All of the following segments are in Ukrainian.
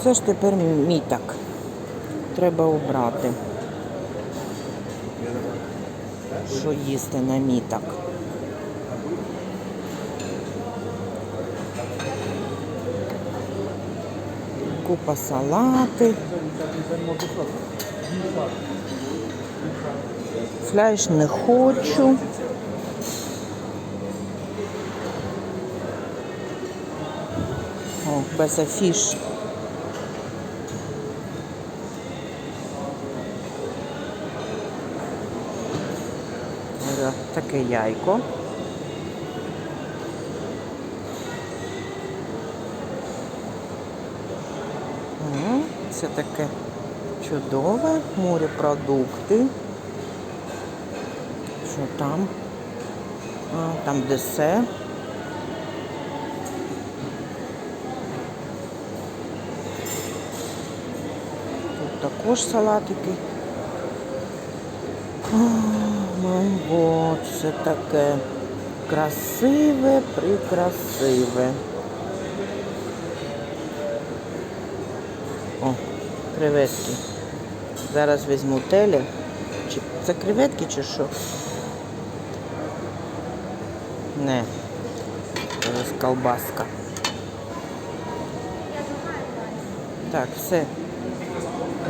Оце ж тепер мітак. Треба обрати. Що їсти на мітак. Купа салати. Фляж не хочу. О, без афіш. Е, Таке яйко. Це таке чудове морепродукти. Що там? А, там десерт. Тут також салатики. О, май це таке красиве, прикрасиве. О, креветки. Зараз візьму телі. Чи це креветки чи що? Не. Зараз колбаска. Так, все.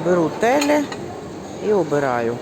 Беру теле і обираю.